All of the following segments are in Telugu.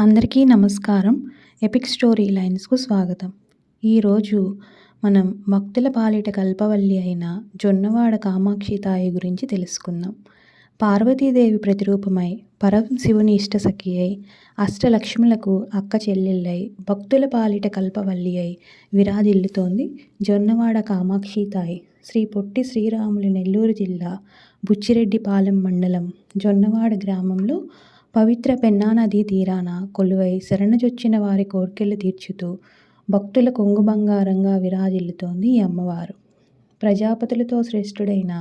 అందరికీ నమస్కారం. ఎపిక్ స్టోరీ లైన్స్కు స్వాగతం. ఈరోజు మనం భక్తుల పాలిట కల్పవల్లి అయిన జొన్నవాడ కామాక్షి తాయి గురించి తెలుసుకుందాం. పార్వతీదేవి ప్రతిరూపమై పరం శివుని ఇష్టసఖి అయి అష్టలక్ష్ములకు అక్క చెల్లెళ్ళై భక్తుల పాలిట కల్పవల్లి అయి విరాజిల్లుతోంది జొన్నవాడ కామాక్షి తాయి. శ్రీ పొట్టి శ్రీరాములు నెల్లూరు జిల్లా బుచ్చిరెడ్డిపాలెం మండలం జొన్నవాడ గ్రామంలో పవిత్ర పెన్నానది తీరాన కొలువై శరణజొచ్చిన వారి కోర్కెలు తీర్చుతూ భక్తుల కొంగు బంగారంగా విరాజిల్లుతోంది ఈ అమ్మవారు. ప్రజాపతులతో శ్రేష్ఠుడైన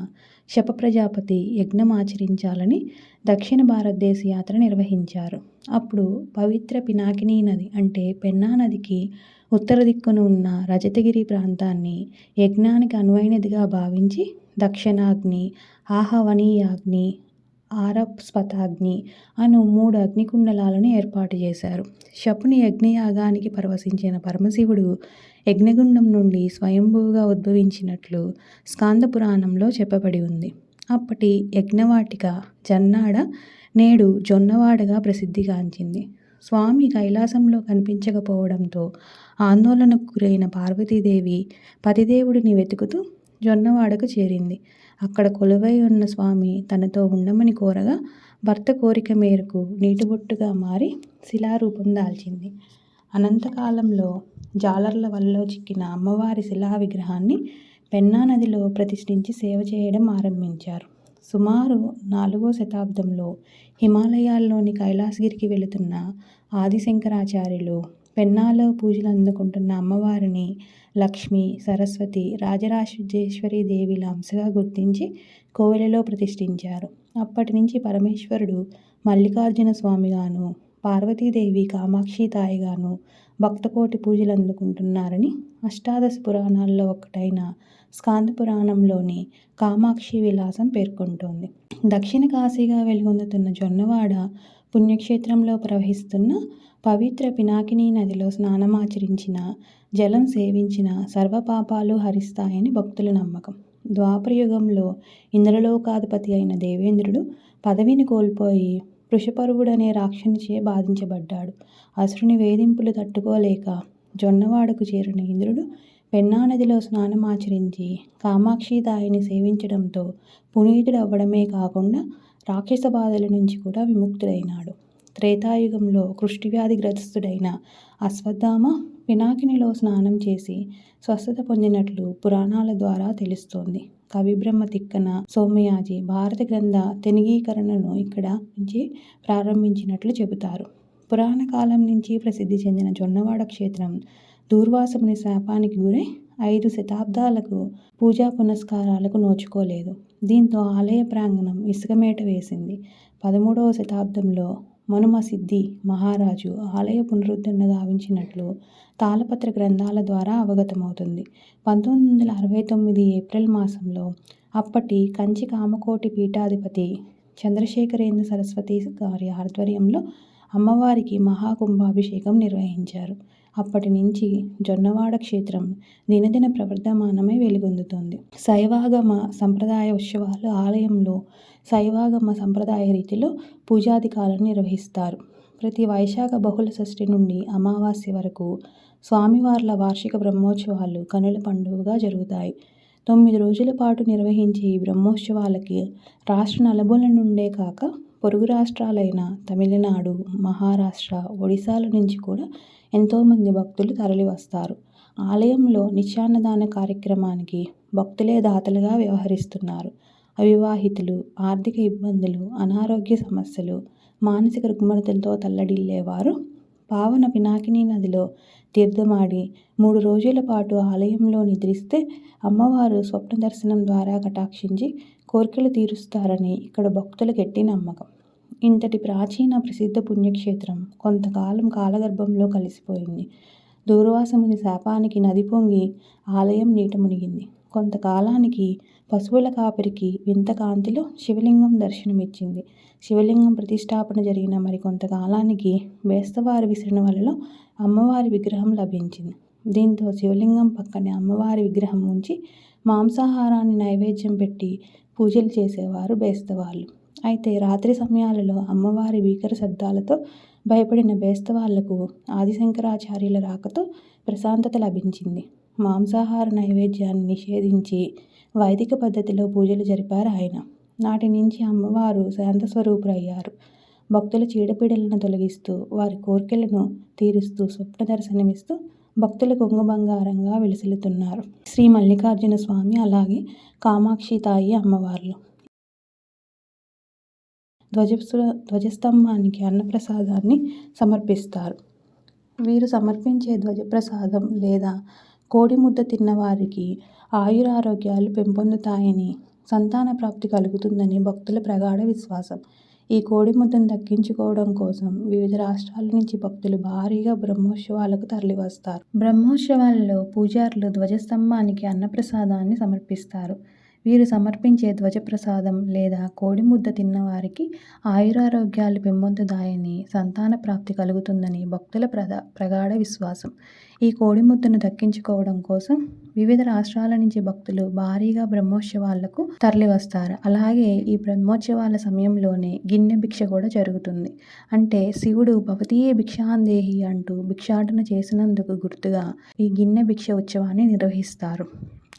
శప ప్రజాపతి యజ్ఞం ఆచరించాలని దక్షిణ భారతదేశ యాత్ర నిర్వహించారు. అప్పుడు పవిత్ర పినాకినీ నది అంటే పెన్నా నదికి ఉత్తర దిక్కున ఉన్న రజతగిరి ప్రాంతాన్ని యజ్ఞానికి అనువైనదిగా భావించి దక్షిణాగ్ని ఆహవనీయాగ్ని ఆరస్పతాగ్ని అను మూడు అగ్నికుండలాలను ఏర్పాటు చేశారు. శపుని యజ్ఞయాగానికి పరవశించిన పరమశివుడు యజ్ఞగుండం నుండి స్వయంభూగా ఉద్భవించినట్లు స్కాంద పురాణంలో చెప్పబడి ఉంది. అప్పటి యజ్ఞవాటిక జన్నాడ నేడు జొన్నవాడగా ప్రసిద్ధిగాంచింది. స్వామి కైలాసంలో కనిపించకపోవడంతో ఆందోళనకు గురైన పార్వతీదేవి పతిదేవుడిని వెతుకుతూ జొన్నవాడకు చేరింది. అక్కడ కొలువై ఉన్న స్వామి తనతో ఉండమని కోరగా భర్త కోరిక మేరకు నీటిబొట్టుగా మారి శిలారూపం దాల్చింది. అనంతకాలంలో జాలర్ల వలలో చిక్కిన అమ్మవారి శిలా విగ్రహాన్ని పెన్నా నదిలో ప్రతిష్ఠించి సేవ చేయడం ఆరంభించారు. సుమారు నాలుగో శతాబ్దంలో హిమాలయాల్లోని కైలాసగిరికి వెళుతున్న ఆదిశంకరాచార్యులు పెన్నాలో పూజలు అందుకుంటున్న అమ్మవారిని లక్ష్మి సరస్వతి రాజరాజేశ్వరి దేవిల అంశగా గుర్తించి కోవెలలో ప్రతిష్ఠించారు. అప్పటి నుంచి పరమేశ్వరుడు మల్లికార్జున స్వామిగాను పార్వతీదేవి కామాక్షి తాయిగాను భక్తకోటి పూజలు అందుకుంటున్నారని అష్టాదశ పురాణాల్లో ఒకటైన స్కాంద పురాణంలోని కామాక్షి విలాసం పేర్కొంటోంది. దక్షిణ కాశీగా వెలుగొందుతున్న జొన్నవాడ పుణ్యక్షేత్రంలో ప్రవహిస్తున్న పవిత్ర పినాకినీ నదిలో స్నానమాచరించిన జలం సేవించిన సర్వపాపాలు హరిస్తాయని భక్తుల నమ్మకం. ద్వాపరయుగంలో ఇంద్రలోకాధిపతి అయిన దేవేంద్రుడు పదవిని కోల్పోయి వృషపరువుడనే రాక్షనిచే బాధించబడ్డాడు. అసురుని వేధింపులు తట్టుకోలేక జొన్నవాడకు చేరిన ఇంద్రుడు పెన్నా నదిలో స్నానమాచరించి కామాక్షిదాయిని సేవించడంతో పునీతుడవ్వడమే కాకుండా రాక్షస బాధల నుంచి కూడా విముక్తుడైనాడు. త్రేతాయుగంలో కృష్టివ్యాధిగ్రస్తుడైన అశ్వత్థామ పినాకినిలో స్నానం చేసి స్వస్థత పొందినట్లు పురాణాల ద్వారా తెలుస్తోంది. కవిబ్రహ్మ తిక్కన సోమయాజి భారత గ్రంథ తెనిగీకరణను ఇక్కడ నుంచి ప్రారంభించినట్లు చెబుతారు. పురాణ కాలం నుంచి ప్రసిద్ధి చెందిన జొన్నవాడ క్షేత్రం దూర్వాసముని శాపానికి గురై ఐదు శతాబ్దాలకు పూజా పునస్కారాలకు నోచుకోలేదు. దీంతో ఆలయ ప్రాంగణం ఇసుకమేట వేసింది. పదమూడవ శతాబ్దంలో మనుమసిద్ధి మహారాజు ఆలయ పునరుద్ధరణ గావించినట్లు తాళపత్ర గ్రంథాల ద్వారా అవగతమవుతుంది. పంతొమ్మిది వందల అరవై తొమ్మిది ఏప్రిల్ మాసంలో అప్పటి కంచి కామకోటి పీఠాధిపతి చంద్రశేఖరేంద్ర సరస్వతి గారి ఆధ్వర్యంలో అమ్మవారికి మహాకుంభాభిషేకం నిర్వహించారు. అప్పటి నుంచి జొన్నవాడ క్షేత్రం దినదిన ప్రవర్ధమానమై వెలుగొందుతోంది. శైవాగమ సంప్రదాయ ఉత్సవాలు ఆలయంలో శైవాగమ సంప్రదాయ రీతిలో పూజాధికాలను నిర్వహిస్తారు. ప్రతి వైశాఖ బహుళ షష్ఠి నుండి అమావాస్య వరకు స్వామివార్ల వార్షిక బ్రహ్మోత్సవాలు కనుల పండుగగా జరుగుతాయి. తొమ్మిది రోజుల పాటు నిర్వహించే ఈ బ్రహ్మోత్సవాలకి రాష్ట్ర నలుమూల నుండే కాక పొరుగు రాష్ట్రాలైన తమిళనాడు మహారాష్ట్ర ఒడిశాల నుంచి కూడా ఎంతోమంది భక్తులు తరలివస్తారు ఆలయంలో నిత్యాన్నదాన కార్యక్రమానికి భక్తులే దాతలుగా వ్యవహరిస్తున్నారు. అవివాహితులు ఆర్థిక ఇబ్బందులు అనారోగ్య సమస్యలు మానసిక రుగ్మతలతో తల్లడిల్లేవారు పావన పినాకినీ నదిలో తీర్థమాడి మూడు రోజుల పాటు ఆలయంలో నిద్రిస్తే అమ్మవారు స్వప్న దర్శనం ద్వారా కటాక్షించి కోరికలు తీరుస్తారని ఇక్కడ భక్తుల గట్టి నమ్మకం. ఇంతటి ప్రాచీన ప్రసిద్ధ పుణ్యక్షేత్రం కొంతకాలం కాలగర్భంలో కలిసిపోయింది. దూర్వాసముని శాపానికి నది పొంగి ఆలయం నీట మునిగింది. కొంతకాలానికి పశువుల కాపరికి వింత కాంతిలో శివలింగం దర్శనమిచ్చింది. శివలింగం ప్రతిష్టాపన జరిగిన మరి కొంతకాలానికి బేస్తవారి విసిరిన వలలో అమ్మవారి విగ్రహం లభించింది. దీంతో శివలింగం పక్కనే అమ్మవారి విగ్రహం ఉంచి మాంసాహారాన్ని నైవేద్యం పెట్టి పూజలు చేసేవారు బేస్తవాళ్ళు. అయితే రాత్రి సమయాలలో అమ్మవారి భీకర శబ్దాలతో భయపడిన బేస్తవాళ్ళకు ఆదిశంకరాచార్యుల రాకతో ప్రశాంతత లభించింది. మాంసాహార నైవేద్యాన్ని నిషేధించి వైదిక పద్ధతిలో పూజలు జరిపారు ఆయన. నాటి నుంచి అమ్మవారు శాంత స్వరూపురయ్యారు భక్తుల చీడపీడలను తొలగిస్తూ, వారి కోరికలను తీరుస్తూ స్వప్న దర్శనమిస్తూ భక్తుల కొంగు బంగారంగా విలసిల్లుతున్నారు శ్రీ మల్లికార్జున స్వామి అలాగే కామాక్షి తాయి అమ్మవార్లు. ధ్వజ ధ్వజస్తంభానికి అన్నప్రసాదాన్ని సమర్పిస్తారు. వీరు సమర్పించే ధ్వజప్రసాదం లేదా కోడిముద్ద తిన్నవారికి ఆయురారోగ్యాలు పెంపొందుతాయని, సంతాన ప్రాప్తి కలుగుతుందని భక్తుల ప్రగాఢ విశ్వాసం. ఈ కోడిముద్దను దక్కించుకోవడం కోసం వివిధ రాష్ట్రాల నుంచి భక్తులు భారీగా బ్రహ్మోత్సవాలకు తరలివస్తారు. బ్రహ్మోత్సవాలలో పూజారులు ధ్వజస్తంభానికి అన్నప్రసాదాన్ని సమర్పిస్తారు. వీరు సమర్పించే ధ్వజప్రసాదం లేదా కోడిముద్ద తిన్నవారికి ఆయురారోగ్యాలు పెంపొందుతాయని, సంతాన ప్రాప్తి కలుగుతుందని భక్తుల ప్రగాఢ విశ్వాసం. ఈ కోడిముద్దను దక్కించుకోవడం కోసం వివిధ రాష్ట్రాల నుంచి భక్తులు భారీగా బ్రహ్మోత్సవాలకు తరలివస్తారు. అలాగే ఈ బ్రహ్మోత్సవాల సమయంలోనే గిన్నె భిక్ష కూడా జరుగుతుంది. అంటే శివుడు భవతీయ భిక్షాందేహి అంటూ భిక్షాటన చేసినందుకు గుర్తుగా ఈ గిన్నె భిక్ష ఉత్సవాన్ని నిర్వహిస్తారు.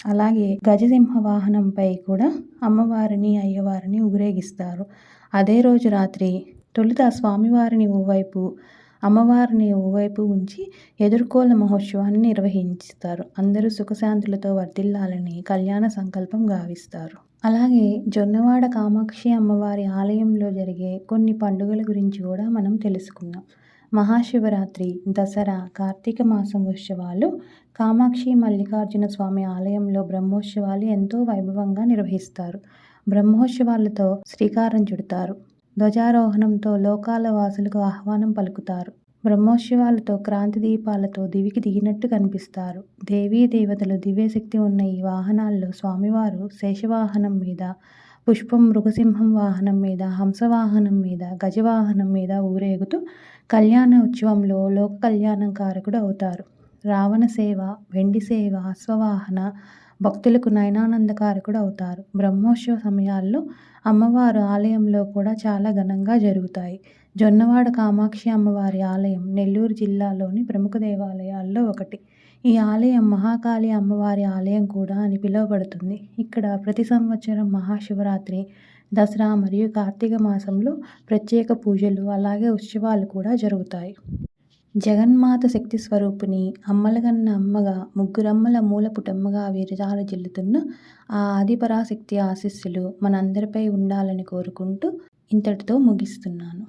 అలాగే గజసింహ వాహనంపై కూడా అమ్మవారిని, అయ్యవారిని ఊరేగిస్తారు. అదే రోజు రాత్రి తొలుత స్వామివారిని ఓవైపు, అమ్మవారిని ఓవైపు ఉంచి ఎదుర్కోల మహోత్సవాన్ని నిర్వహిస్తారు. అందరూ సుఖశాంతులతో వర్ధిల్లాలని కళ్యాణ సంకల్పం గావిస్తారు. అలాగే జొన్నవాడ కామాక్షి అమ్మవారి ఆలయంలో జరిగే కొన్ని పండుగల గురించి కూడా మనం తెలుసుకుందాం. మహాశివరాత్రి, దసరా, కార్తీక మాసం ఉత్సవాలు కామాక్షి మల్లికార్జున స్వామి ఆలయంలో బ్రహ్మోత్సవాలు ఎంతో వైభవంగా నిర్వహిస్తారు. బ్రహ్మోత్సవాలతో శ్రీకారం చుడతారు. ధ్వజారోహణంతో లోకాల వాసులకు ఆహ్వానం పలుకుతారు. బ్రహ్మోత్సవాలతో క్రాంతి దీపాలతో దివికి దిగినట్టు కనిపిస్తారు. దేవీ దేవతలు దివ్యశక్తి ఉన్న ఈ వాహనాల్లో స్వామివారు శేషవాహనం మీద, పుష్పం మృగసింహం వాహనం మీద, హంసవాహనం మీద, గజవాహనం మీద ఊరేగుతూ కళ్యాణ ఉత్సవంలో లోక కళ్యాణం కారకుడు అవుతారు. రావణ సేవ, వెండి సేవ, అశ్వవాహన భక్తులకు నయనానందకారకుడు అవుతారు. బ్రహ్మోత్సవ సమయాల్లో అమ్మవారు ఆలయంలో కూడా చాలా ఘనంగా జరుగుతాయి. జొన్నవాడ కామాక్షి అమ్మవారి ఆలయం నెల్లూరు జిల్లాలోని ప్రముఖ దేవాలయాల్లో ఒకటి. ఈ ఆలయం మహాకాళి అమ్మవారి ఆలయం కూడా అని పిలువబడుతుంది. ఇక్కడ ప్రతి సంవత్సరం మహాశివరాత్రి, దసరా మరియు కార్తీక మాసంలో ప్రత్యేక పూజలు అలాగే ఉత్సవాలు కూడా జరుగుతాయి. జగన్మాత శక్తి స్వరూపిణి, అమ్మలగన్న అమ్మగా, ముగ్గురమ్మల మూలపుటమ్మగా విరాజిల్లుతున్న ఆ ఆదిపరాశక్తి ఆశీస్సులు మనందరిపై ఉండాలని కోరుకుంటూ ఇంతటితో ముగిస్తున్నాను.